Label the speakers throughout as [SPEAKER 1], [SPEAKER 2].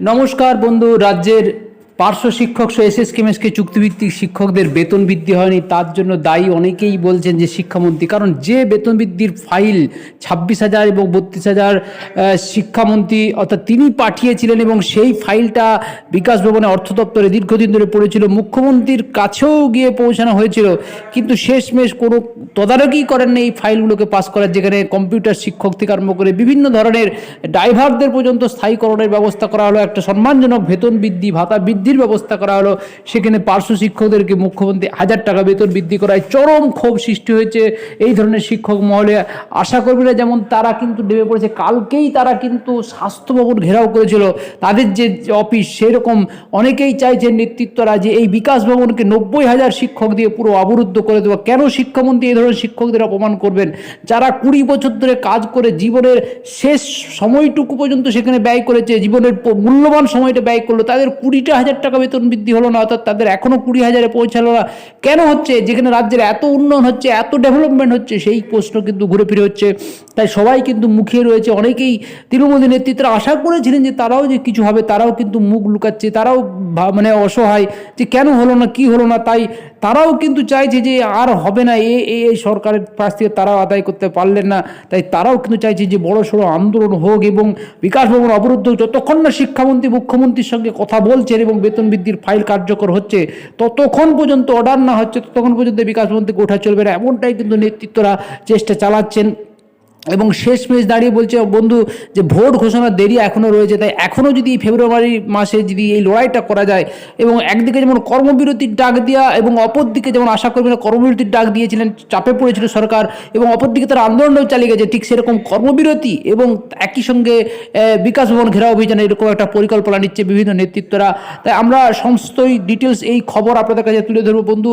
[SPEAKER 1] নমস্কার বন্ধু রাজ্যের পার্শ্ব শিক্ষক সহ এস এস কেমএসকে চুক্তিভিত্তিক শিক্ষকদের বেতন বৃদ্ধি হয়নি, তার জন্য দায়ী অনেকেই বলছেন যে শিক্ষামন্ত্রী। কারণ যে বেতন বৃদ্ধির ফাইল ছাব্বিশ হাজার এবং বত্রিশ হাজার শিক্ষামন্ত্রী অর্থাৎ তিনি পাঠিয়েছিলেন এবং সেই ফাইলটা বিকাশ ভবনে অর্থ দপ্তরে দীর্ঘদিন ধরে পড়েছিল মুখ্যমন্ত্রীর কাছেও গিয়ে পৌঁছানো হয়েছিল। কিন্তু শেষমেশ কোনো তদারকি করেননি এই ফাইলগুলোকে পাস করার, যেখানে কম্পিউটার শিক্ষক থেকে আরম্ভ করে বিভিন্ন ধরনের ড্রাইভারদের পর্যন্ত স্থায়ীকরণের ব্যবস্থা করা হলো। একটা সম্মানজনক বেতন বৃদ্ধি, ভাতা বৃদ্ধির ব্যবস্থা করা হলো। সেখানে পার্শ্ব শিক্ষকদেরকে মুখ্যমন্ত্রী হাজার টাকা বেতন বৃদ্ধি করায় চরম ক্ষোভ সৃষ্টি হয়েছে এই ধরনের শিক্ষক মহলে। আশাকর্মীরা যেমন তারা কিন্তু নেমে পড়েছে। কালকেই তারা কিন্তু স্বাস্থ্য ভবন ঘেরাও করেছিল। তাদের যে অফিস সেরকম অনেকেই চাইছেন নেতৃত্বরা যে এই বিকাশ ভবনকে নব্বই হাজার শিক্ষক দিয়ে পুরো অবরুদ্ধ করে দেওয়া। কেন শিক্ষামন্ত্রী এই ধরনের শিক্ষকদের অপমান করবেন? যারা কুড়ি বছর ধরে কাজ করে জীবনের শেষ সময়টুকু পর্যন্ত সেখানে ব্যয় করেছে, জীবনের মূল্যবান সময়টা ব্যয় করল, তাদের কুড়িটা হাজার টাকা বেতন বৃদ্ধি হলো না, অর্থাৎ তাদের এখনও কুড়ি হাজারে পৌঁছালো না। কেন হচ্ছে? যেখানে রাজ্যের এত উন্নয়ন হচ্ছে, এত ডেভেলপমেন্ট হচ্ছে, সেই প্রশ্ন কিন্তু ঘুরে ফিরে হচ্ছে। তাই সবাই কিন্তু মুখিয়ে রয়েছে। অনেকেই তৃণমূল নেতৃত্বরা আশা করেছিলেন যে তারাও যে কিছু হবে, তারাও কিন্তু মুখ লুকাচ্ছে, তারাও মানে অসহায় যে কেন হলো না, কি হলো না, তাই তারাও কিন্তু চাইছে যে আর হবে না, এ এই সরকারের কাছ থেকে তারাও আদায় করতে পারলেন না তাই তারাও কিন্তু চাইছে যে বড় সড়ো আন্দোলন হোক এবং বিকাশ ভবন অবরুদ্ধ। যতক্ষণ না শিক্ষামন্ত্রী, মুখ্যমন্ত্রীর সঙ্গে কথা বলছেন এবং বেতন বৃদ্ধির ফাইল কার্যকর হচ্ছে, ততক্ষণ পর্যন্ত অর্ডার না হচ্ছে, ততক্ষণ পর্যন্ত বিকাশ মন্ত্রীকে ওঠা চলবে না এমনটাই কিন্তু নেতৃত্বরা চেষ্টা চালাচ্ছেন এবং শেষ মেশ দাঁড়িয়ে বলছে বন্ধু, যে ভোট ঘোষণার দেরি এখনও রয়েছে, তাই এখনও যদি ফেব্রুয়ারি মাসে যদি এই লড়াইটা করা যায় এবং একদিকে যেমন কর্মবিরতির ডাক দেওয়া এবং অপরদিকে যেমন আশা কর্মীরা কর্মবিরতির ডাক দিয়েছিলেন, চাপে পড়েছিল সরকার এবং অপরদিকে তারা আন্দোলনও চালিয়ে গেছে, ঠিক সেরকম কর্মবিরতি এবং একই সঙ্গে বিকাশ ভবন ঘেরা অভিযানে এরকম একটা পরিকল্পনা নিচ্ছে বিভিন্ন নেতৃত্বরা। তাই আমরা সমস্তই ডিটেলস এই খবর আপনাদের কাছে তুলে ধরবো, বন্ধু।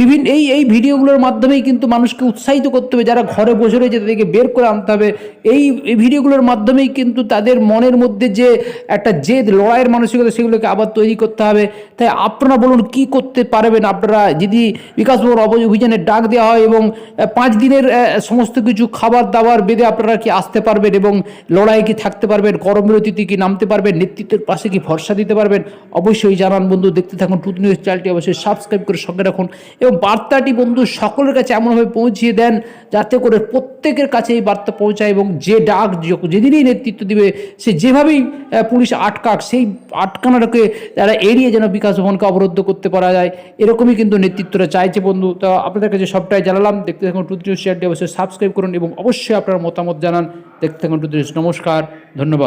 [SPEAKER 1] বিভিন্ন এই এই ভিডিওগুলোর মাধ্যমেই কিন্তু মানুষকে উৎসাহিত করতে হবে, যারা ঘরে বসে রয়েছে তাদেরকে বের করে আনতে হবে এই ভিডিওগুলোর মাধ্যমেই কিন্তু তাদের মনের মধ্যে যে একটা জেদ, লড়াইয়ের মানসিকতা, সেগুলোকে আবার তৈরি করতে হবে। তাই আপনারা বলুন, কি করতে পারবেন? আপনারা যদি বিকাশ অব- অভিযানের ডাক দেওয়া হয় এবং পাঁচ দিনের সমস্ত কিছু খাবার দাবার বেঁধে আপনারা কি আসতে পারবেন এবং লড়াই কি থাকতে পারবেন? কর্মবিরতিতে কি নামতে পারবেন? নেতৃত্বের পাশে কি ভরসা দিতে পারবেন? অবশ্যই জানান বন্ধু, দেখতে থাকুন টুথ নিউজ চ্যানেলটি অবশ্যই সাবস্ক্রাইব করে সঙ্গে রাখুন। এবং বার্তাটি বন্ধু, সকলের কাছে এমনভাবে পৌঁছিয়ে দেন, যাতে করে প্রত্যেকের কাছে এই বার্তা পৌঁছায় এবং যে ডাক যেদিনই নেতৃত্ব দিবে, সে যেভাবেই পুলিশ আটকাক, সেই আটকানোটাকে তারা এড়িয়ে যেন বিকাশ ভবনকে অবরুদ্ধ করতে পারা যায়। এরকমই কিন্তু নেতৃত্বরা চাইছে বন্ধু। তো আপনাদের কাছে সবটাই জানালাম। দেখতে থাকুন নিউজ চ্যানেলটি অবশ্যই সাবস্ক্রাইব করুন এবং অবশ্যই আপনার মতামত জানান। দেখতে থাকুন নিউজ নমস্কার, ধন্যবাদ।